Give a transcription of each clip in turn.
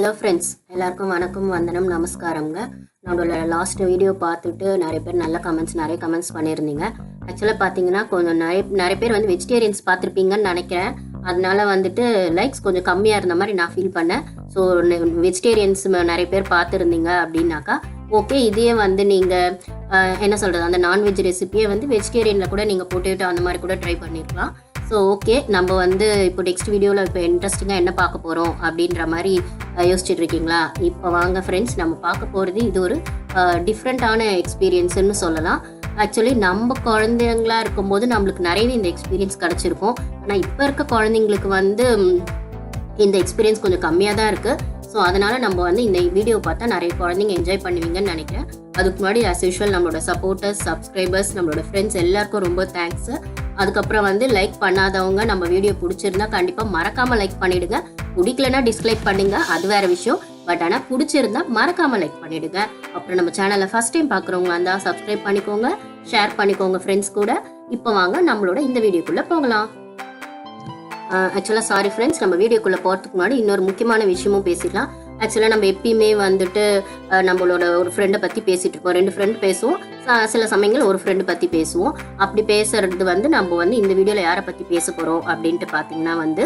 Hello friends எல்லாருக்கும் வணக்கம் வந்தனம் நமஸ்காரங்க நம்மளோட லாஸ்ட் வீடியோ பார்த்துட்டு நிறைய பேர் நல்ல கமெண்ட்ஸ் நிறைய கமெண்ட்ஸ் பண்ணியிருந்தீங்க. ஆக்சுவலாக பார்த்தீங்கன்னா கொஞ்சம் நிறைய நிறைய பேர் வந்து வெஜிடேரியன்ஸ் பார்த்துருப்பீங்கன்னு நினைக்கிறேன். அதனால வந்துட்டு லைக்ஸ் கொஞ்சம் கம்மியாக இருந்த மாதிரி நான் ஃபீல் பண்ணேன். ஸோ வெஜிடேரியன்ஸ் நிறைய பேர் பார்த்துருந்தீங்க அப்படின்னாக்கா ஓகே இதையே வந்து நீங்கள் என்ன சொல்கிறது அந்த நான்வெஜ் ரெசிபியை வந்து வெஜிடேரியனில் கூட நீங்கள் போட்டுக்கிட்டு அந்த மாதிரி கூட ட்ரை பண்ணிருக்கலாம். ஸோ ஓகே நம்ம வந்து இப்போ நெக்ஸ்ட் வீடியோவில் இப்போ இன்ட்ரெஸ்டிங்காக என்ன பார்க்க போகிறோம் அப்படின்ற மாதிரி யோசிச்சுட்டு இருக்கீங்களா? இப்போ வாங்க ஃப்ரெண்ட்ஸ் நம்ம பார்க்க போகிறது இது ஒரு டிஃப்ரெண்ட்டான எக்ஸ்பீரியன்ஸ்னு சொல்லலாம். ஆக்சுவலி நம்ம குழந்தைங்களா இருக்கும்போது நம்மளுக்கு நிறையவே இந்த எக்ஸ்பீரியன்ஸ் கிடச்சிருக்கும். ஆனால் இப்போ இருக்க குழந்தைங்களுக்கு வந்து இந்த எக்ஸ்பீரியன்ஸ் கொஞ்சம் கம்மியாக தான் இருக்குது ஸோ அதனால் நம்ம வந்து இந்த வீடியோ பார்த்தா நிறைய குழந்தைங்க என்ஜாய் பண்ணுவீங்கன்னு நினைக்கிறேன். அதுக்கு முன்னாடி ஆஸ் யூஷுவல் நம்மளோட சப்போர்ட்டர்ஸ் சப்ஸ்கிரைபர்ஸ் நம்மளோட ஃப்ரெண்ட்ஸ் எல்லாருக்கும் ரொம்ப தேங்க்ஸ் அதுக்கப்புறம் வந்து லைக் பண்ணாதவங்க நம்ம வீடியோ பிடிச்சிருந்தா கண்டிப்பாக மறக்காமல் லைக் பண்ணிவிடுங்க பிடிக்கலனா டிஸ்லைக் பண்ணுங்க. அது வேற விஷயம். பட் ஆனால் பிடிச்சிருந்தா மறக்காமல் லைக் பண்ணிடுங்க. அப்புறம் நம்ம சேனலை ஃபர்ஸ்ட் டைம் பார்க்குறவங்களா இருந்தால் சப்ஸ்கிரைப் பண்ணிக்கோங்க. ஷேர் பண்ணிக்கோங்க ஃப்ரெண்ட்ஸ் கூட. இப்போ வாங்க நம்மளோட இந்த வீடியோக்குள்ளே போகலாம். ஆக்சுவலாக சாரி ஃப்ரெண்ட்ஸ் நம்ம வீடியோக்குள்ளே போகிறதுக்கு முன்னாடி இன்னொரு முக்கியமான விஷயமும் பேசிக்கலாம் ஆக்சுவலாக நம்ம எப்பயுமே வந்துட்டு நம்மளோட ஒரு ஃப்ரெண்டை பற்றி பேசிகிட்டு இருப்போம். ரெண்டு ஃப்ரெண்ட் பேசுவோம். சில சமயங்கள் ஒரு ஃப்ரெண்டு பற்றி பேசுவோம். அப்படி பேசுறது வந்து நம்ம வந்து இந்த வீடியோவில் யாரை பற்றி பேச போகிறோம் அப்படின்ட்டு பார்த்தீங்கன்னா வந்து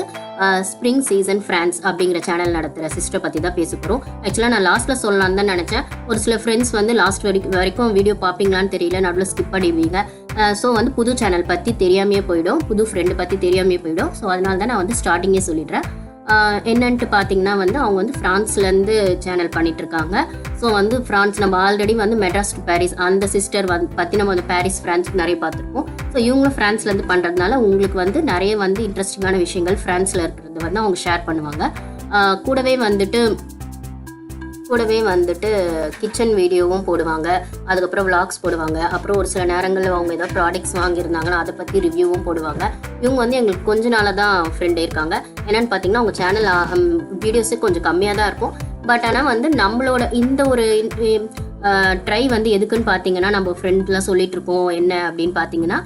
ஸ்ப்ரிங் சீசன் ஃப்ரான்ஸ் அப்படிங்கிற சேனல் நடத்துகிற சிஸ்டரை பற்றி தான் பேச போகிறோம் ஆக்சுவலாக நான் லாஸ்ட்டில் சொல்லலாம்னு தான் நினச்சேன். ஒரு சில ஃப்ரெண்ட்ஸ் வந்து லாஸ்ட் வரைக்கும் வரைக்கும் வீடியோ பார்ப்பீங்களான்னு தெரியல. நடுவில் ஸ்கிப் பண்ணிடுவீங்க. ஸோ வந்து புது சேனல் பற்றி தெரியாமையே போயிடும். புது ஃப்ரெண்டு பற்றி தெரியாமையே போயிடும். ஸோ அதனால தான் நான் வந்து ஸ்டார்டிங்கே சொல்லிடுறேன். என்னன்ட்டு பார்த்தீங்கன்னா வந்து அவங்க வந்து ஃப்ரான்ஸ்லேருந்து சேனல் பண்ணிட்டு இருக்காங்க ஸோ வந்து ஃப்ரான்ஸ் நம்ம ஆல்ரெடி வந்து மெட்ராஸ் டு பாரிஸ் அந்த சிஸ்டர் வந்து பற்றி நம்ம வந்து பாரிஸ் ஃப்ரான்ஸ் நிறைய பார்த்துருப்போம் ஸோ இவங்களும் ஃப்ரான்ஸ்லேருந்து பண்ணுறதுனால உங்களுக்கு வந்து நிறைய வந்து இன்ட்ரெஸ்டிங்கான விஷயங்கள் ஃப்ரான்ஸில் இருக்கிறது வந்து அவங்க ஷேர் பண்ணுவாங்க. கூடவே வந்துட்டு கூடவே வந்துட்டு கிச்சன் வீடியோவும் போடுவாங்க. அதுக்கப்புறம் விளாக்ஸ் போடுவாங்க. அப்புறம் ஒரு சில நேரங்களில் அவங்க ஏதாவது ப்ராடக்ட்ஸ் வாங்கியிருந்தாங்கன்னா அதை பற்றி ரிவ்யூவும் போடுவாங்க. இவங்க வந்து எங்களுக்கு கொஞ்ச நாளாக தான் ஃப்ரெண்டே இருக்காங்க என்னென்னு பார்த்தீங்கன்னா அவங்க சேனல் வீடியோஸே கொஞ்சம் கம்மியாக தான் இருக்கும். பட் ஆனால் வந்து நம்மளோட இந்த ஒரு ட்ரை வந்து எதுக்குன்னு பார்த்தீங்கன்னா நம்ம ஃப்ரெண்ட்லாம் சொல்லிட்டு இருக்கோம் என்ன அப்படின்னு பார்த்தீங்கன்னா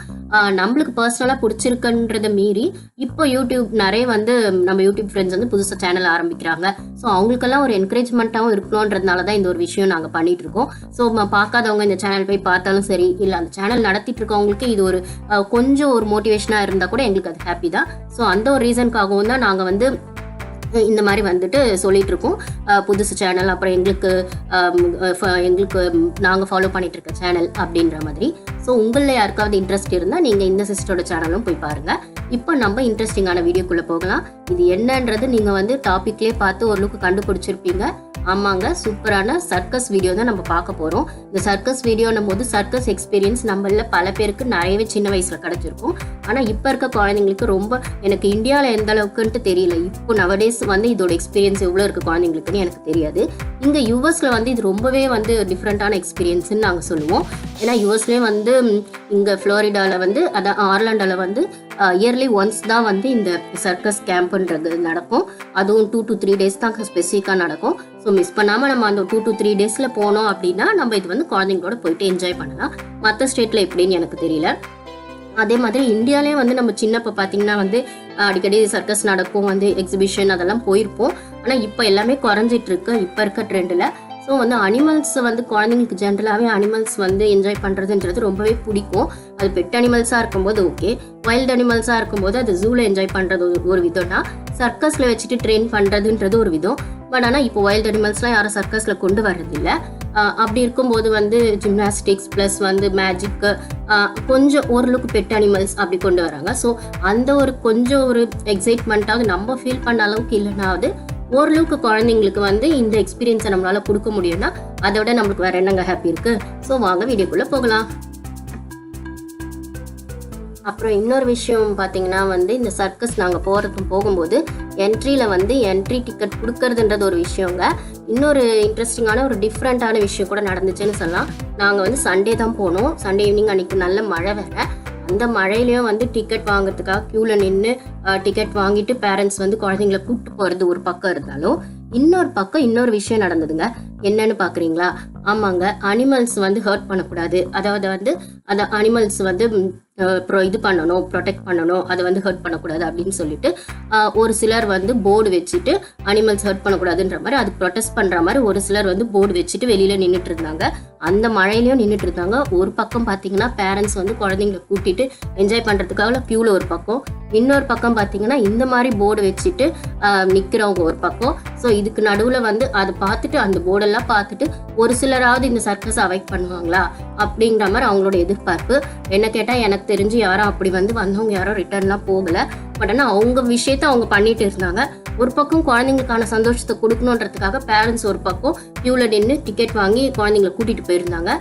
நம்மளுக்கு பர்சனலாக பிடிச்சிருக்குன்றதை மீறி இப்போ யூடியூப் நிறைய வந்து நம்ம யூடியூப் ஃப்ரெண்ட்ஸ் வந்து புதுசாக சேனல் ஆரம்பிக்கிறாங்க. ஸோ அவங்களுக்கெல்லாம் ஒரு என்கரேஜ்மெண்ட்டாகவும் இருக்கணுன்றதுனால தான் இந்த ஒரு விஷயம் நாங்கள் பண்ணிட்டு இருக்கோம். ஸோ பார்க்காதவங்க இந்த சேனல் போய் பார்த்தாலும் சரி இல்லை அந்த சேனல் நடத்திட்டு இருக்கவங்களுக்கு இது ஒரு கொஞ்சம் ஒரு மோட்டிவேஷனாக இருந்தால் கூட எங்களுக்கு அது ஹாப்பி தான். ஸோ அந்த ஒரு ரீசனுக்காகவும் தான் நாங்கள் வந்து இந்த மாதிரி வந்துட்டு சொல்லிட்டு இருக்கோம் புதுசு சேனல் அப்புறம் எங்களுக்கு எங்களுக்கு நாங்கள் ஃபாலோ பண்ணிட்டு இருக்க சேனல் அப்படின்ற மாதிரி. ஸோ உங்களில் யாருக்காவது இன்ட்ரெஸ்ட் இருந்தால் நீங்கள் இந்த சிஸ்டரோட சேனலும் போய் பாருங்கள் இப்போ நம்ம இன்ட்ரெஸ்டிங்கான வீடியோக்குள்ளே போகலாம். இது என்னன்றது நீங்கள் வந்து டாப்பிக்லேயே பார்த்து ஓரளவுக்கு கண்டுபிடிச்சிருப்பீங்க. ஆமாங்க சூப்பரான சர்க்கஸ் வீடியோ தான் நம்ம பார்க்க போகிறோம் இந்த சர்க்கஸ் வீடியோன்னும் போது சர்க்கஸ் எக்ஸ்பீரியன்ஸ் நம்மள பல பேருக்கு நிறையவே சின்ன வயசில் கிடச்சிருக்கும். ஆனால் இப்போ இருக்க குழந்தைங்களுக்கு ரொம்ப எனக்கு இந்தியாவில் எந்த அளவுக்குன்ட்டு தெரியல. இப்போ நவடேஸ் வந்து இதோட எக்ஸ்பீரியன்ஸ் எவ்வளோ இருக்க குழந்தைங்களுக்குன்னு எனக்கு தெரியாது. இங்கே யூஎஸில் வந்து இது ரொம்பவே வந்து டிஃப்ரெண்ட்டான எக்ஸ்பீரியன்ஸ்னு நாங்கள் சொல்லுவோம். ஏன்னா யூஎஸ்லேயே வந்து இங்கே ஃப்ளோரிடாவில் வந்து அதான் ஆர்லாண்டாவில் வந்து இயர்லி ஒன்ஸ் தான் வந்து இந்த சர்க்கஸ் கேம்ப்ன்றது நடக்கும். அதுவும் டூ டு த்ரீ டேஸ் தான் ஸ்பெசிஃபிக்காக நடக்கும். ஸோ மிஸ் பண்ணாமல் நம்ம அந்த டூ டு த்ரீ டேஸில் போனோம் அப்படின்னா நம்ம இது வந்து குழந்தைங்களோட போயிட்டு என்ஜாய் பண்ணலாம். மற்ற ஸ்டேட்டில் எப்படின்னு எனக்கு தெரியல. அதே மாதிரி இந்தியாலே வந்து நம்ம சின்னப்ப பார்த்தீங்கன்னா வந்து அடிக்கடி சர்க்கஸ் நடக்கும் வந்து எக்ஸிபிஷன் அதெல்லாம் போயிருப்போம். ஆனால் இப்போ எல்லாமே குறைஞ்சிட்டு இருக்கு. இப்போ இருக்க ட்ரெண்டில் ஸோ வந்து அனிமல்ஸ் வந்து குழந்தைங்களுக்கு ஜென்ரலாகவே அனிமல்ஸ் வந்து என்ஜாய் பண்ணுறதுன்றது ரொம்பவே பிடிக்கும். அது பெட் அனிமல்ஸாக இருக்கும்போது ஓகே வைல்ட் அனிமல்ஸாக இருக்கும்போது அது ஜூவில் என்ஜாய் பண்ணுறது ஒரு ஒரு விதம்னா சர்க்கஸில் வச்சுட்டு ட்ரெயின் பண்ணுறதுன்றது ஒரு விதம். பட் ஆனால் இப்போ வைல்ட் அனிமல்ஸ்லாம் யாரும் சர்க்கஸில் கொண்டு வர்றதில்ல. அப்படி இருக்கும்போது வந்து ஜிம்னாஸ்டிக்ஸ் ப்ளஸ் வந்து மேஜிக்கு கொஞ்சம் ஓரளவுக்கு பெட் அனிமல்ஸ் அப்படி கொண்டு வராங்க. ஸோ அந்த ஒரு கொஞ்சம் ஒரு எக்ஸைட்மெண்ட்டாவது நம்ம ஃபீல் பண்ண அளவுக்கு இல்லைனாவது ஓரளவுக்கு குழந்தைங்களுக்கு வந்து இந்த எக்ஸ்பீரியன்ஸை நம்மளால கொடுக்க முடியும்னா அதை விட நம்மளுக்கு வேற என்னங்க ஹாப்பி இருக்கு? ஸோ வாங்க வீடியோக்குள்ளே போகலாம். அப்புறம் இன்னொரு விஷயம் பார்த்தீங்கன்னா வந்து இந்த சர்க்கஸ் நாங்கள் போகிறதுக்கு போகும்போது என்ட்ரியில் வந்து என்ட்ரி டிக்கெட் கொடுக்கறதுன்றது ஒரு விஷயங்க. இன்னொரு இன்ட்ரெஸ்டிங்கான ஒரு டிஃப்ரெண்ட்டான விஷயம் கூட நடந்துச்சுன்னு சொல்லலாம். நாங்கள் வந்து சண்டே தான் போனோம். சண்டே ஈவினிங் அன்னைக்கு நல்ல மழை வேறு. இந்த மழையிலையும் வந்து டிக்கெட் வாங்குறதுக்காக க்யூவில் நின்று டிக்கெட் வாங்கிட்டு பேரண்ட்ஸ் வந்து குழந்தைங்கள கூப்பிட்டு போகிறது ஒரு பக்கம் இருந்தாலும் இன்னொரு பக்கம் இன்னொரு விஷயம் நடந்ததுங்க. என்னன்னு பார்க்குறீங்களா ஆமாங்க. அனிமல்ஸ் வந்து ஹர்ட் பண்ணக்கூடாது. அதாவது வந்து அந்த அனிமல்ஸ் வந்து இது பண்ணணும் ப்ரொடெக்ட் பண்ணணும். அதை வந்து ஹர்ட் பண்ணக்கூடாது அப்படின்னு சொல்லிட்டு ஒரு சிலர் வந்து போர்டு வச்சுட்டு அனிமல்ஸ் ஹர்ட் பண்ணக்கூடாதுன்ற மாதிரி அது ப்ரொடெஸ்ட் பண்ணுற மாதிரி ஒரு சிலர் வந்து போர்டு வச்சுட்டு வெளியில் நின்றுட்டு இருந்தாங்க அந்த மழையிலையும் நின்றுட்டு இருந்தாங்க ஒரு பக்கம் பார்த்தீங்கன்னா பேரண்ட்ஸ் வந்து குழந்தைங்களை கூட்டிட்டு என்ஜாய் பண்ணுறதுக்காக க்யூவில் ஒரு பக்கம். இன்னொரு பக்கம் பார்த்தீங்கன்னா இந்த மாதிரி போர்டு வச்சுட்டு நிற்கிறவங்க ஒரு பக்கம். ஸோ இதுக்கு நடுவில் வந்து அதை பார்த்துட்டு அந்த போர்டெல்லாம் பார்த்துட்டு ஒரு சிலராவது இந்த சர்க்கஸ் அவாய்ட் பண்ணுவாங்களா? அப்படிங்கிற மாதிரி அவங்களோட எதிர்பார்ப்பு. என்ன கேட்டால் எனக்கு தெரிஞ்சு யாரும் அப்படி வந்து வந்தவங்க யாரும் ரிட்டர்ன்லாம் போகலை. பட் ஆனால் அவங்க விஷயத்த அவங்க பண்ணிட்டு இருந்தாங்க. ஒரு பக்கம் குழந்தைங்களுக்கான சந்தோஷத்தை கொடுக்கணுன்றதுக்காக பேரண்ட்ஸ் ஒரு பக்கம் கியூவில் நின்று டிக்கெட் வாங்கி குழந்தைங்களை கூட்டிகிட்டு போயிருந்தாங்க.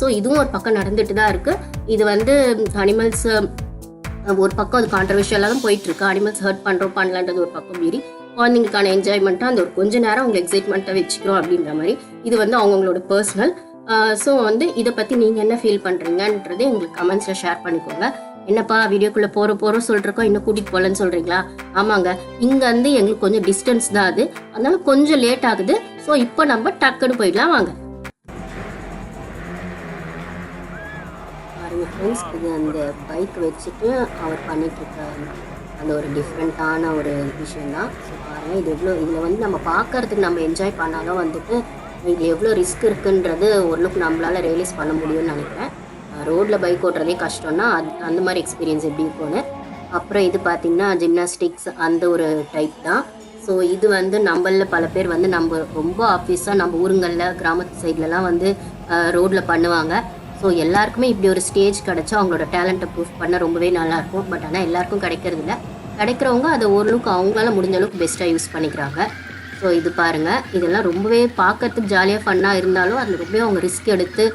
ஸோ இதுவும் ஒரு பக்கம் நடந்துட்டு தான் இருக்குது இது வந்து அனிமல்ஸ் ஒரு பக்கம் அது கான்ட்ரவர்ஷியலாக தான் போயிட்டு இருக்கு. அனிமல்ஸ் ஹர்ட் பண்ணுறோம் பண்ணலான்றது ஒரு பக்கம் மீறி. குழந்தைங்களுக்கான என்ஜாய்மெண்ட்டாக அந்த ஒரு கொஞ்ச நேரம் அவங்க எக்ஸைட்மெண்ட்டாக வச்சுக்கிறோம் அப்படின்ற மாதிரி. இது வந்து அவங்கவுங்களோட பர்சனல் ஸோ வந்து இதை பற்றி நீங்கள் என்ன ஃபீல் பண்ணுறீங்கன்றதை எங்களுக்கு கமெண்ட்ஸில் ஷேர் பண்ணிக்கோங்க. என்னப்பா வீடியோக்குள்ளே போகிற போகிறோம் சொல்கிறக்கோம் இன்னும் கூட்டிகிட்டு போகலன்னு சொல்கிறீங்களா ஆமாங்க. இங்கேருந்து எங்களுக்கு கொஞ்சம் டிஸ்டன்ஸ் தான் அது. அதனால கொஞ்சம் லேட் ஆகுது. ஸோ இப்போ நம்ம டக்குன்னு போயிடலாம். வாங்க. பாருங்க ஃப்ரெண்ட்ஸ் இது அந்த பைக் வச்சுட்டு அவர் பண்ணிட்டு இருக்க அந்த ஒரு டிஃப்ரெண்ட்டான ஒரு விஷயந்தான் ஸோ இது எவ்வளோ இதில் வந்து நம்ம பார்க்கறதுக்கு நம்ம என்ஜாய் பண்ணாலும் வந்துட்டு இதில் எவ்வளோ ரிஸ்க் இருக்குன்றது ஓரளவுக்கு நம்மளால் ரியலைஸ் பண்ண முடியும்னு நினைக்கிறேன். ரோட்டில் பைக் ஓட்டுறதே கஷ்டம்னா அது அந்த மாதிரி எக்ஸ்பீரியன்ஸ் எப்படி இருக்கும்னு. அப்புறம் இது பார்த்திங்கன்னா ஜிம்னாஸ்டிக்ஸ் அந்த ஒரு டைப் தான். ஸோ இது வந்து நம்மளில் பல பேர் வந்து நம்ம ரொம்ப ஆஃபீஸாக நம்ம ஊருங்களில் கிராமத்து சைட்லலாம் வந்து ரோட்டில் பண்ணுவாங்க. ஸோ எல்லாருக்குமே இப்படி ஒரு ஸ்டேஜ் கிடச்சா அவங்களோட டேலண்ட்டை ப்ரூஃப் பண்ண ரொம்பவே நல்லாயிருக்கும் பட் ஆனால் எல்லாருக்கும் கிடைக்கிறது இல்லை கிடைக்கிறவங்க அதை ஓரளவுக்கு அவங்களால முடிஞ்ச அளவுக்கு பெஸ்ட்டாக யூஸ் பண்ணிக்கிறாங்க. ஸோ இது பாருங்கள் இதெல்லாம் ரொம்பவே பார்க்கறதுக்கு ஜாலியாக ஃபன்னாக இருந்தாலும் அதில் ரொம்பவே அவங்க ரிஸ்க் எடுத்து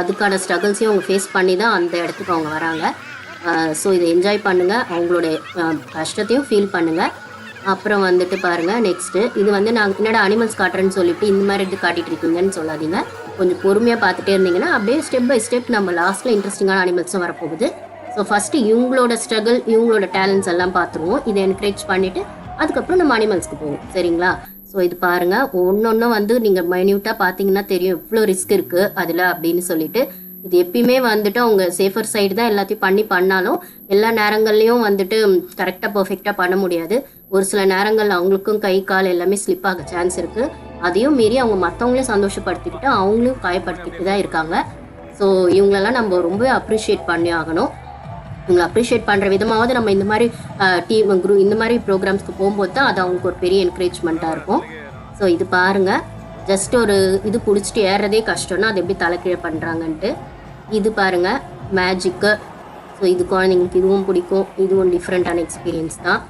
அதுக்கான ஸ்ட்ரகிள்ஸையும் அவங்க ஃபேஸ் பண்ணி தான் அந்த இடத்துக்கு அவங்க வராங்க. ஸோ இதை என்ஜாய் பண்ணுங்கள் அவங்களுடைய கஷ்டத்தையும் ஃபீல் பண்ணுங்கள் அப்புறம் வந்துட்டு பாருங்கள் நெக்ஸ்ட்டு இது வந்து நாங்கள் என்னடா அனிமல்ஸ் காட்டுறேன்னு சொல்லிட்டு இந்த மாதிரி எடுத்து காட்டிட்டு இருக்கீங்கன்னு சொல்லாதீங்க. கொஞ்சம் பொறுமையாக பார்த்துட்டே இருந்தீங்கன்னா அப்படியே ஸ்டெப் பை ஸ்டெப் நம்ம லாஸ்ட்டில் இன்ட்ரெஸ்டிங்கான அனிமல்ஸும் வரப்போகுது. ஸோ ஃபஸ்ட்டு இவங்களோட ஸ்ட்ரகிள் இவங்களோட டேலண்ட்ஸ் எல்லாம் பார்த்துருவோம். இதை என்கரேஜ் பண்ணிவிட்டு அதுக்கப்புறம் நம்ம அனிமல்ஸ்க்கு போவோம். சரிங்களா? ஸோ இது பாருங்கள் ஒன்னொன்னும் வந்து நீங்கள் மைன்யூட்டாக பார்த்தீங்கன்னா தெரியும். எவ்வளோ ரிஸ்க் இருக்குது அதில் அப்படின்னு சொல்லிட்டு. இது எப்பயுமே வந்துட்டு அவங்க சேஃபர் சைடு தான் எல்லாத்தையும் பண்ணி பண்ணாலும் எல்லா நேரங்கள்லையும் வந்துட்டு கரெக்டாக பர்ஃபெக்டாக பண்ண முடியாது. ஒரு சில நேரங்கள் அவங்களுக்கும் கை கால் எல்லாமே ஸ்லிப் ஆக சான்ஸ் இருக்குது அதையும் மீறி அவங்க மற்றவங்களையும் சந்தோஷப்படுத்திக்கிட்டு அவங்களையும் காயப்படுத்திக்கிட்டு தான் இருக்காங்க. ஸோ இவங்களெல்லாம் நம்ம ரொம்ப அப்ரிஷியேட் பண்ணி ஆகணும். இவங்களை அப்ரிஷியேட் பண்ணுற விதமாவது நம்ம இந்த மாதிரி டீம் குரூ இந்த மாதிரி ப்ரோக்ராம்ஸ்க்கு போகும்போது தான் அது அவங்களுக்கு ஒரு பெரிய என்கரேஜ்மெண்ட்டாக இருக்கும். ஸோ இது பாருங்க. ஜஸ்ட் ஒரு இது பிடிச்சிட்டு ஏறுறதே கஷ்டம்னா அது எப்படி தலைக்கீழே பண்ணுறாங்கன்ட்டு இது பாருங்க. மேஜிக்கு ஸோ இது குழந்தைங்களுக்கு இதுவும் பிடிக்கும். இதுவும் டிஃப்ரெண்ட்டான எக்ஸ்பீரியன்ஸ் தான்.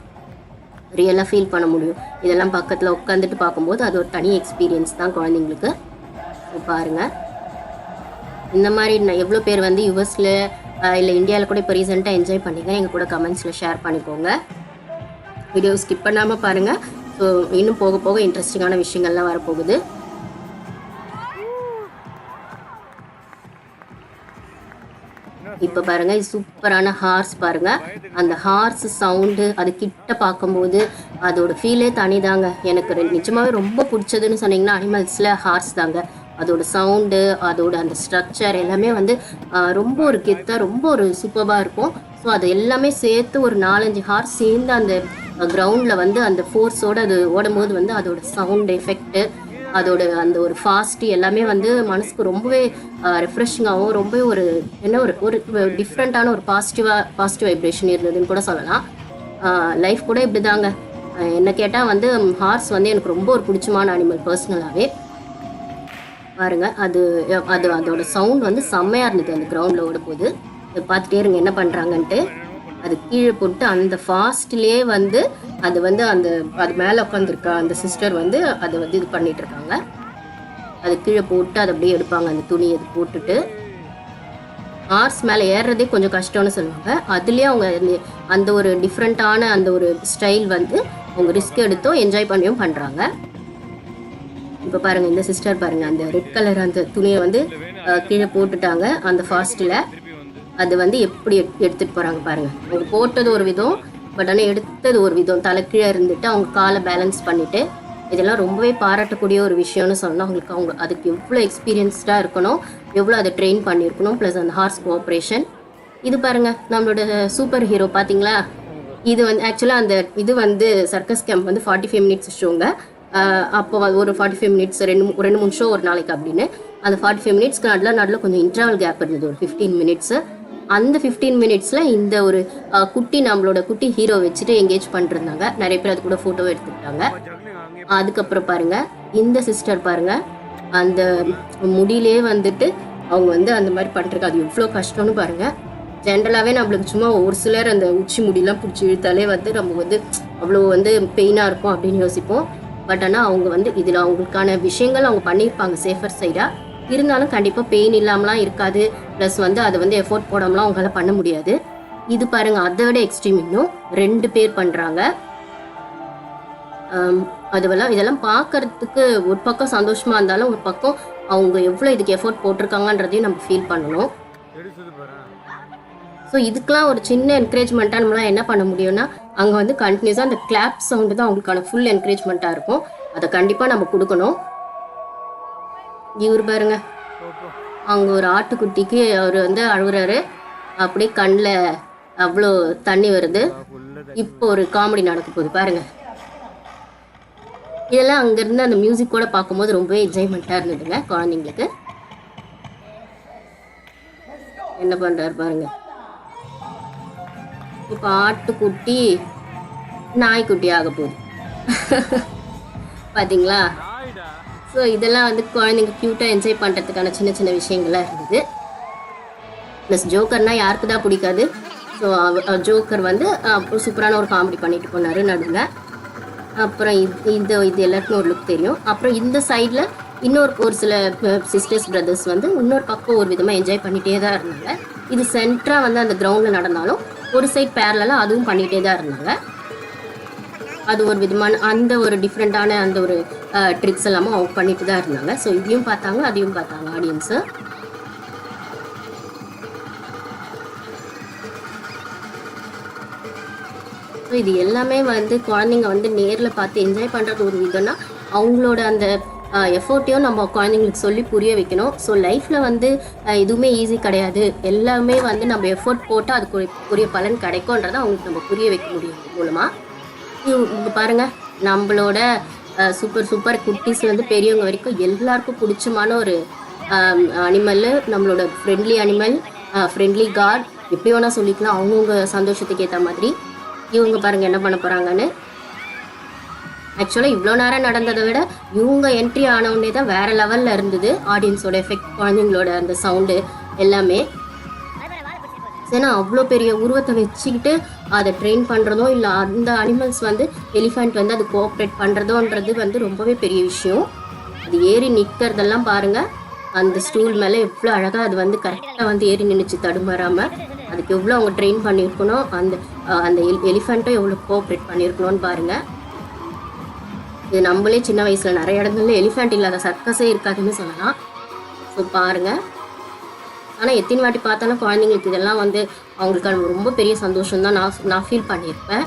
ரியலாக ஃபீல் பண்ண முடியும். இதெல்லாம் பக்கத்தில் உட்காந்துட்டு பார்க்கும்போது அது ஒரு தனி எக்ஸ்பீரியன்ஸ் தான் குழந்தைங்களுக்கு. ஸோ பாருங்கள் இந்த மாதிரி நான் எவ்வளோ பேர் வந்து யுஎஸில் இல்லை இந்தியாவில் கூட இப்போ ரீசெண்டாக என்ஜாய் பண்ணிங்க எங்கள் கூட கமெண்ட்ஸில் ஷேர் பண்ணிக்கோங்க. வீடியோ ஸ்கிப் பண்ணாமல் பாருங்கள் ஸோ இன்னும் போக போக இன்ட்ரெஸ்டிங்கான விஷயங்கள்லாம் வரப்போகுது. இப்போ பாருங்க சூப்பரான ஹார்ஸ் பாருங்க. அந்த ஹார்ஸ் சவுண்டு அது கிட்ட பார்க்கும்போது அதோட ஃபீலே தனிதாங்க. எனக்கு நிஜமாவே ரொம்ப பிடிச்சதுன்னு சொன்னீங்கன்னா அனிமல்ஸில் ஹார்ஸ் தாங்க. அதோட சவுண்டு அதோட அந்த ஸ்ட்ரக்சர் எல்லாமே வந்து ரொம்ப ஒரு கெத்தாக ரொம்ப ஒரு சூப்பராக இருக்கும். ஸோ அது எல்லாமே சேர்த்து ஒரு நாலஞ்சு ஹார்ஸ் சேர்ந்து அந்த கிரவுண்டில் வந்து அந்த ஃபோர்ஸோட அது ஓடும்போது வந்து அதோட சவுண்ட் எஃபெக்ட்டு அதோட அந்த ஒரு ஃபாஸ்ட் எல்லாமே வந்து மனசுக்கு ரொம்பவே ரெஃப்ரெஷிங்காகவும் ரொம்ப ஒரு என்ன ஒரு ஒரு டிஃப்ரெண்ட்டான ஒரு பாசிட்டிவாக பாசிட்டிவ் வைப்ரேஷன் இருந்ததுன்னு கூட சொல்லலாம். லைஃப் கூட இப்படி தாங்க என்ன கேட்டால் வந்து ஹார்ஸ் வந்து எனக்கு ரொம்ப ஒரு பிடிச்சமான அனிமல் பர்சனலாகவே பாருங்க அது அது அதோட சவுண்ட் வந்து செம்மையாக இருந்தது அந்த கிரவுண்டில் ஓடும்போது. இதை பார்த்துட்டே இருங்க என்ன பண்ணுறாங்கன்ட்டு அது கீழே போட்டு அந்த ஃபாஸ்ட்லேயே வந்து அது வந்து அந்த அது மேலே உட்காந்துருக்க அந்த சிஸ்டர் வந்து அதை வந்து இது பண்ணிட்டு இருக்காங்க. அது கீழே போட்டு அதை அப்படியே எடுப்பாங்க அந்த துணி அது போட்டுட்டு. ஹார்ஸ் மேலே ஏறுறதே கொஞ்சம் கஷ்டம்னு சொல்லுவாங்க. அதுலேயே அவங்க அந்த ஒரு டிஃப்ரெண்ட்டான அந்த ஒரு ஸ்டைல் வந்து அவங்க ரிஸ்க் எடுத்தும் என்ஜாய் பண்ணியும் பண்ணுறாங்க இப்போ பாருங்க இந்த சிஸ்டர் பாருங்க அந்த ரெட் கலர் அந்த துணியை வந்து கீழே போட்டுட்டாங்க அந்த ஃபாஸ்ட்டில் அது வந்து எப்படி எட்- எடுத்துட்டு போறாங்க பாருங்க. அவங்க போட்டது ஒரு விதம் பட் ஆனால் எடுத்தது ஒரு விதம். தலை கீழே இருந்துட்டு அவங்க காலை பேலன்ஸ் பண்ணிட்டு இதெல்லாம் ரொம்பவே பாராட்டக்கூடிய ஒரு விஷயம்னு சொன்னால் அவங்களுக்கு அவங்க அதுக்கு எவ்வளோ எக்ஸ்பீரியன்ஸ்டாக இருக்கணும் எவ்வளோ அதை ட்ரெயின் பண்ணியிருக்கணும் ப்ளஸ் அந்த ஹார்ஸ் கோஆப்ரேஷன் இது பாருங்க நம்மளோட சூப்பர் ஹீரோ பார்த்தீங்களா இது வந்து ஆக்சுவலாக அந்த இது வந்து சர்க்கஸ் கேம்ப் வந்து ஃபார்ட்டி ஃபைவ் மினிட்ஸ் ஷோங்க அப்போ ஒரு ஃபார்ட்டி ஃபைவ் மினிட்ஸ் ரெண்டு ரெண்டு மூணு ஷோ ஒரு நாளைக்கு அப்படின்னு. அந்த ஃபார்ட்டி ஃபைவ் மினிட்ஸ்க்கு நடுவில் நடுவில் கொஞ்சம் இன்டர்வல் கேப் இருந்தது ஒரு ஃபிஃப்டீன் மினிட்ஸு அந்த ஃபிஃப்டீன் மினிட்ஸில் இந்த ஒரு குட்டி நம்மளோட குட்டி ஹீரோ வச்சுட்டு எங்கேஜ் பண்ணிருந்தாங்க. நிறைய பேர் அது கூட ஃபோட்டோ எடுத்துக்கிட்டாங்க. அதுக்கப்புறம் பாருங்க இந்த சிஸ்டர் பாருங்க அந்த முடியிலே வந்துட்டு அவங்க வந்து அந்த மாதிரி பண்ணுறது அது எவ்வளோ கஷ்டம்னு பாருங்க. ஜென்ரலாகவே நம்மளுக்கு சும்மா ஒரு சிலர் அந்த உச்சி முடியெல்லாம் பிடிச்சி இழுத்தாலே வந்து நம்ம வந்து அவ்வளோ வந்து பெயினாக இருக்கும் அப்படின்னு யோசிப்போம். பட் ஆனால் அவங்க வந்து இதில் அவங்களுக்கான விஷயங்கள் அவங்க பண்ணியிருப்பாங்க சேஃபர் சைடாக இருந்தாலும் கண்டிப்பாக பெயின் இல்லாமலாம் இருக்காது. ப்ளஸ் வந்து அதை வந்து எஃபோர்ட் போடாமலாம் அவங்களால பண்ண முடியாது. இது பாருங்கள் அதை விட எக்ஸ்ட்ரீம் இன்னும் ரெண்டு பேர் பண்ணுறாங்க அதுவெல்லாம் இதெல்லாம் பார்க்கறதுக்கு ஒரு பக்கம் சந்தோஷமாக இருந்தாலும் ஒரு பக்கம் அவங்க எவ்வளோ இதுக்கு எஃபோர்ட் போட்டிருக்காங்கன்றதையும் நம்ம ஃபீல் பண்ணணும். ஸோ இதுக்கெலாம் ஒரு சின்ன என்கரேஜ்மெண்ட்டாக நம்மளாம் என்ன பண்ண முடியும்னா அங்கே வந்து கண்டினியூஸாக அந்த கிளாப் சவுண்டு தான் அவங்களுக்கான ஃபுல் என்கரேஜ்மெண்ட்டாக இருக்கும். அதை கண்டிப்பாக நம்ம கொடுக்கணும். இவர் பாருங்க. அவங்க ஒரு ஆட்டுக்குட்டிக்கு அவர் வந்து அழுகுறாரு அப்படியே கண்ணில் அவ்வளோ தண்ணி வருது. இப்போ ஒரு காமெடி நடக்க போகுது. பாருங்க. இதெல்லாம் அங்கேருந்து அந்த மியூசிக்கோட பார்க்கும்போது ரொம்பவே என்ஜாய்மெண்ட்டாக இருந்ததுங்க குழந்தைங்களுக்கு. என்ன பண்ணுறாரு பாருங்கள் இப்போ ஆட்டுக்குட்டி நாய்க்குட்டி ஆக போகுது பார்த்தீங்களா ஸோ இதெல்லாம் வந்து குழந்தைங்க க்யூட்டாக என்ஜாய் பண்ணுறதுக்கான சின்ன சின்ன விஷயங்கள்லாம் இருந்தது. ப்ளஸ் ஜோக்கர்னா யாருக்கு தான் பிடிக்காது. ஸோ ஜோக்கர் வந்து சூப்பரான ஒரு காமெடி பண்ணிட்டு போனார் நடுவில். அப்புறம் இது இந்த இது எல்லாருக்கும் ஒரு லுக் தெரியும். அப்புறம் இந்த சைடில் இன்னொரு ஒரு சில சிஸ்டர்ஸ் பிரதர்ஸ் வந்து இன்னொரு பக்கம் ஒரு விதமாக என்ஜாய் பண்ணிகிட்டே தான் இருந்தாங்க. இது சென்டராக வந்து அந்த கிரவுண்டில் நடந்தாலும் ஒரு சைட் பேரலாம் அதுவும் பண்ணிகிட்டே தான் இருந்தாங்க. அது ஒரு விதமான அந்த ஒரு டிஃப்ரெண்ட்டான அந்த ஒரு ட்ரிக்ஸ் எல்லாமும் அவங்க பண்ணிட்டு தான் இருந்தாங்க. ஸோ இதையும் பார்த்தாங்க அதையும் பார்த்தாங்க ஆடியன்ஸு ஸோ இது எல்லாமே வந்து குழந்தைங்க வந்து நேரில் பார்த்து என்ஜாய் பண்ணுறது ஒரு விதம்னா அவங்களோட அந்த எஃபோர்ட்டையும் நம்ம குழந்தைங்களுக்கு சொல்லி புரிய வைக்கணும். ஸோ லைஃப்பில் வந்து எதுவுமே ஈஸி கிடையாது. எல்லாமே வந்து நம்ம எஃபோர்ட் போட்டால் அதுக்கு புரிய பலன் கிடைக்கும்ன்றதை அவங்களுக்கு நம்ம புரிய வைக்க முடியும் மூலமாக இங்கே பாருங்கள் நம்மளோட சூப்பர் சூப்பர் குட்டீஸ்லேருந்து பெரியவங்க வரைக்கும் எல்லாருக்கும் பிடிச்சமான ஒரு அனிமல் நம்மளோட ஃப்ரெண்ட்லி அனிமல் ஃப்ரெண்ட்லி காட் எப்படி வேணால் சொல்லிக்கலாம். அவங்கவுங்க சந்தோஷத்துக்கு ஏற்ற மாதிரி. இவங்க பாருங்கள் என்ன பண்ண போகிறாங்கன்னு ஆக்சுவலாக இவ்வளோ நேரம் நடந்ததை விட இவங்க என்ட்ரி ஆனவுடனே தான் வேற லெவலில் இருந்தது. ஆடியன்ஸோட எஃபெக்ட் குழந்தைங்களோட அந்த சவுண்டு எல்லாமே. ஏன்னா அவ்வளோ பெரிய உருவத்தை வச்சுக்கிட்டு அதை ட்ரெயின் பண்ணுறதோ இல்லை அந்த அனிமல்ஸ் வந்து எலிஃபெண்ட் வந்து அது கோஆப்ரேட் பண்ணுறதோன்றது வந்து ரொம்பவே பெரிய விஷயம். அது ஏறி நிற்கிறதெல்லாம் பாருங்கள் அந்த ஸ்டூல் மேலே எவ்வளோ அழகாக அது வந்து கரெக்டாக வந்து ஏறி நின்றுச்சு தடுமாறாமல் அதுக்கு எவ்வளோ அவங்க ட்ரெயின் பண்ணியிருக்கணும் அந்த அந்த எலிஃபெண்ட்டும் எவ்வளோ கோஆப்ரேட் பண்ணியிருக்கணும்னு பாருங்கள் இது நம்மளே சின்ன வயசில் நிறைய இடங்கள்ல எலிஃபெண்ட் இல்லாத சர்க்கஸே இருக்காதுன்னு சொல்லலாம். ஸோ பாருங்கள் ஆனால் எத்தனை வாட்டி பார்த்தாலும் குழந்தைங்களுக்கு இதெல்லாம் வந்து அவங்களுக்கு ரொம்ப பெரிய சந்தோஷம் தான் நான் நான் ஃபீல் பண்ணியிருப்பேன்.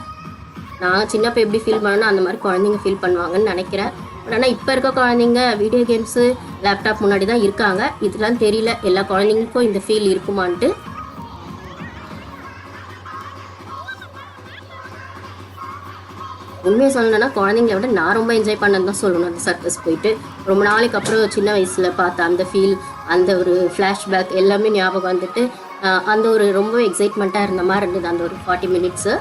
நான் சின்னப்போ எப்படி ஃபீல் பண்ணேனோ அந்த மாதிரி குழந்தைங்க ஃபீல் பண்ணுவாங்கன்னு நினைக்கிறேன். பட் ஆனால் இப்போ இருக்க குழந்தைங்க வீடியோ கேம்ஸு லேப்டாப் முன்னாடி தான் இருக்காங்க. இதெல்லாம் தெரியல. எல்லா குழந்தைங்களுக்கும் இந்த ஃபீல் இருக்குமான்ட்டு. உண்மையை சொல்லணும்னா குழந்தைங்கள விட நான் ரொம்ப என்ஜாய் பண்ணது தான் சொல்லணும் அந்த சர்க்கஸ் போயிட்டு. ரொம்ப நாளைக்கு அப்புறம் சின்ன வயசில் பார்த்த அந்த ஃபீல் அந்த ஒரு ஃப்ளாஷ்பேக் எல்லாமே ஞாபகம் வந்துட்டு அந்த ஒரு ரொம்ப எக்ஸைட்மெண்ட்டாக இருந்த மாதிரி இருந்தது அந்த ஒரு ஃபார்ட்டி மினிட்ஸு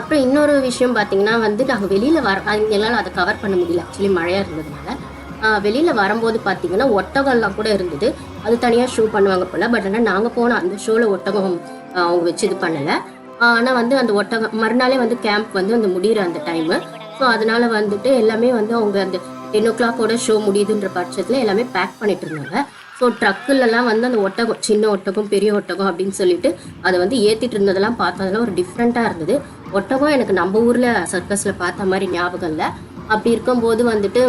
அப்புறம் இன்னொரு விஷயம் பார்த்தீங்கன்னா வந்து நாங்கள் வெளியில் வர எங்களால் அதை கவர் பண்ண முடியல. ஆக்சுவலி மழையாக இருந்ததுனால. வெளியில் வரும்போது பார்த்தீங்கன்னா ஒட்டகம்லாம் கூட இருந்தது. அது தனியாக ஷோ பண்ணுவாங்க போல் பட் ஆனால் நாங்கள் போன அந்த ஷோவில் ஒட்டகம் அவங்க வச்சு இது பண்ணலை. ஆனால் வந்து அந்த ஒட்டகம் மறுநாளே வந்து கேம்ப் வந்து அந்த முடிகிற அந்த டைமு ஸோ அதனால வந்துட்டு எல்லாமே வந்து அவங்க அந்த டென் ஓ கிளாக்கோட ஷோ முடியுதுன்ற பட்சத்தில் எல்லாமே பேக் பண்ணிட்டு இருந்தாங்க. ஸோ ட்ரக்குலலாம் வந்து அந்த ஒட்டகம் சின்ன ஒட்டகம் பெரிய ஒட்டகம் அப்படின்னு சொல்லிட்டு அதை வந்து ஏற்றிட்டு இருந்ததெல்லாம் பார்த்ததெல்லாம் ஒரு டிஃப்ரெண்ட்டாக இருந்தது. ஒட்டகம் எனக்கு நம்ம ஊரில் சர்க்கஸில் பார்த்த மாதிரி ஞாபகம் இல்லை. அப்படி இருக்கும்போது வந்துட்டு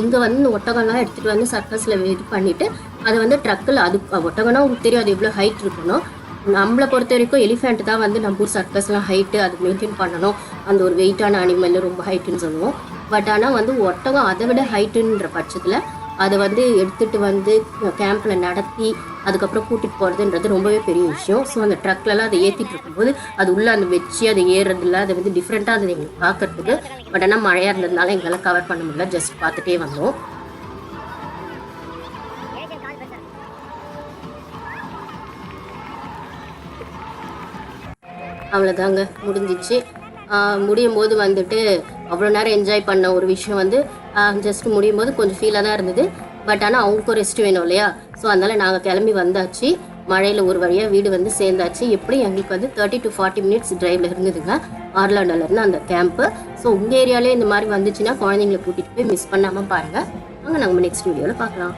இங்கே வந்து இந்த ஒட்டகம்லாம் எடுத்துகிட்டு வந்து சர்க்கஸில் இது பண்ணிவிட்டு அதை வந்து ட்ரக்கில் அது ஒட்டகம்னா உங்களுக்கு தெரியும் அது எவ்வளோ ஹைட் இருக்கணும். நம்மளை பொறுத்த வரைக்கும் எலிஃபெண்ட் தான் வந்து நம்ம ஊர் சர்க்கஸ்லாம் ஹைட்டு அது மெயின்டைன் பண்ணணும். அந்த ஒரு வெயிட்டான அனிமல் ரொம்ப ஹைட்டுன்னு சொல்லுவோம். பட் ஆனால் வந்து ஒட்டகம் அதை விட ஹைட்டுன்ற பட்சத்தில் அதை வந்து எடுத்துகிட்டு வந்து கேம்பில் நடத்தி அதுக்கப்புறம் கூட்டிகிட்டு போகிறதுன்றது ரொம்பவே பெரிய விஷயம். ஸோ அந்த ட்ரக்லலாம் அதை ஏற்றிட்டு இருக்கும்போது அது உள்ளே அந்த வச்சு அதை ஏறுறதுல அதை வந்து டிஃப்ரெண்ட்டாக அது எங்களுக்கு பார்க்கறதுக்கு. பட் ஆனால் மழையாக இருந்ததுனால எங்களால் கவர் பண்ண முடியல. ஜஸ்ட் பார்த்துட்டே வந்தோம். அவ்வளோதாங்க முடிஞ்சிச்சு. முடியும் போது வந்துட்டு அவ்வளோ நேரம் என்ஜாய் பண்ண ஒரு விஷயம் வந்து ஜஸ்ட் முடியும் போது கொஞ்சம் ஃபீலாக தான் இருந்தது. பட் ஆனால் அவங்களுக்கும் ரெஸ்ட் வேணும் இல்லையா? ஸோ அதனால் நாங்கள் கிளம்பி வந்தாச்சு. மழையில் ஒரு வழியாக வீடு வந்து சேர்ந்தாச்சு. எப்படி எங்களுக்கு வந்து தேர்ட்டி டு ஃபார்ட்டி மினிட்ஸ் ட்ரைவில் இருந்ததுங்க ஆர்லாண்டோலேருந்து அந்த கேம்ப்பு ஸோ உங்கள் ஏரியாலே இந்த மாதிரி வந்துச்சுன்னா குழந்தைங்களை கூட்டிகிட்டு போய் மிஸ் பண்ணாமல் பாருங்கள் அங்கே நம்ம நெக்ஸ்ட் வீடியோவில் பார்க்கலாம்.